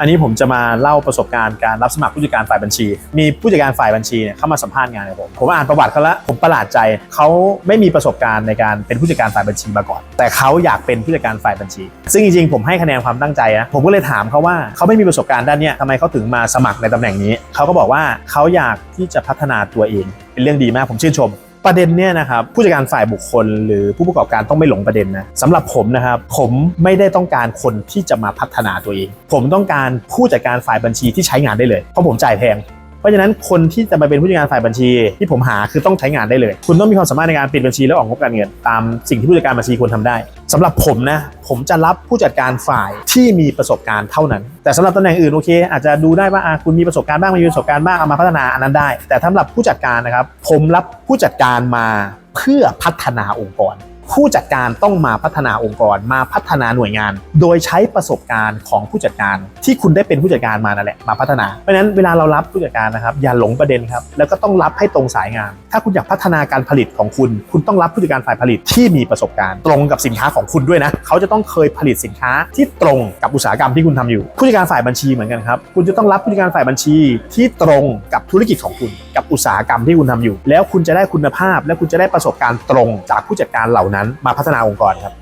อันนี้ผมจะมาเล่าประสบการณ์การรับสมัครผู้จัดการฝ่ายบัญชี มีผู้จัดการฝ่ายบัญชีเนี่ยเข้ามาสัมภาษณ์งานกับผม ผมอ่านประวัติเขาแล้วผมประหลาดใจเขาไม่มีประสบการณ์ในการเป็นผู้จัดการฝ่ายบัญชีมาก่อน แต่เขาอยากเป็นผู้จัดการฝ่ายบัญชี ซึ่งจริงๆผมให้คะแนนความตั้งใจนะผมก็เลยถามเขาว่าเขาไม่มีประสบการณ์ด้านเนี้ยทำไมเขาถึงมาสมัครในตำแหน่งนี้เขาก็บอกว่าเขาอยากที่จะพัฒนาตัวเอง เป็นเรื่องดีมากผมชื่นชม ประเด็นเนี่ยนะครับผู้จัดการฝ่ายบุคคล หรือผู้ประกอบการต้องไม่หลงประเด็นนะสำหรับผมนะครับผมไม่ได้ต้องการคนที่จะมาพัฒนาตัวเอง ผมต้องการผู้จัดการฝ่ายบัญชีที่ใช้งานได้เลยเพราะผมจ่ายแพง ราะฉะนั้นคนที่จะมาเป็นผู้จัดการฝ่ายบัญชีที่ผมหาคือต้องใช้งานได้เลย คุณต้องมีความสามารถในการปิดบัญชีและออกงบการเงินตามสิ่งที่ผู้จัดการบัญชีควรทำได้สำหรับผมนะผมจะรับผู้จัดการฝ่ายที่มีประสบการณ์เท่านั้น แต่สำหรับตำแหน่งอื่นโอเค อาจจะดูได้ว่าคุณมีประสบการณ์บ้างไม่มีประสบการณ์บ้างเอามาพัฒนาอันนั้นได้ แต่สำหรับผู้จัดการนะครับผมรับผู้จัดการมาเพื่อพัฒนาองค์กร ผู้จัดการต้องมาพัฒนาองค์กรมาพัฒนาหน่วยงาน โดยใช้ประสบการณ์ของผู้จัดการที่คุณได้เป็นผู้จัดการมานั่นแหละมาพัฒนาเพราะฉะนั้นเวลาเรารับผู้จัดการนะครับอย่าหลงประเด็นครับแล้วก็ต้องรับให้ตรงสายงาน ถ้าคุณอยากพัฒนาการผลิตของคุณ คุณต้องรับผู้จัดการฝ่ายผลิตที่มีประสบการณ์ ตรงกับสินค้าของคุณด้วยนะเขาจะต้องเคยผลิตสินค้าที่ตรงกับอุตสาหกรรมที่คุณทำอยู่ ผู้จัดการฝ่ายบัญชีเหมือนกันครับคุณจะต้องรับผู้จัดการฝ่ายบัญชีที่ตรงกับธุรกิจของคุณ กับอุตสาหกรรมที่คุณทำอยู่ แล้วคุณจะได้คุณภาพ และคุณจะได้ประสบการณ์ตรงจากผู้จัดการเหล่านั้นมาพัฒนาองค์กรครับ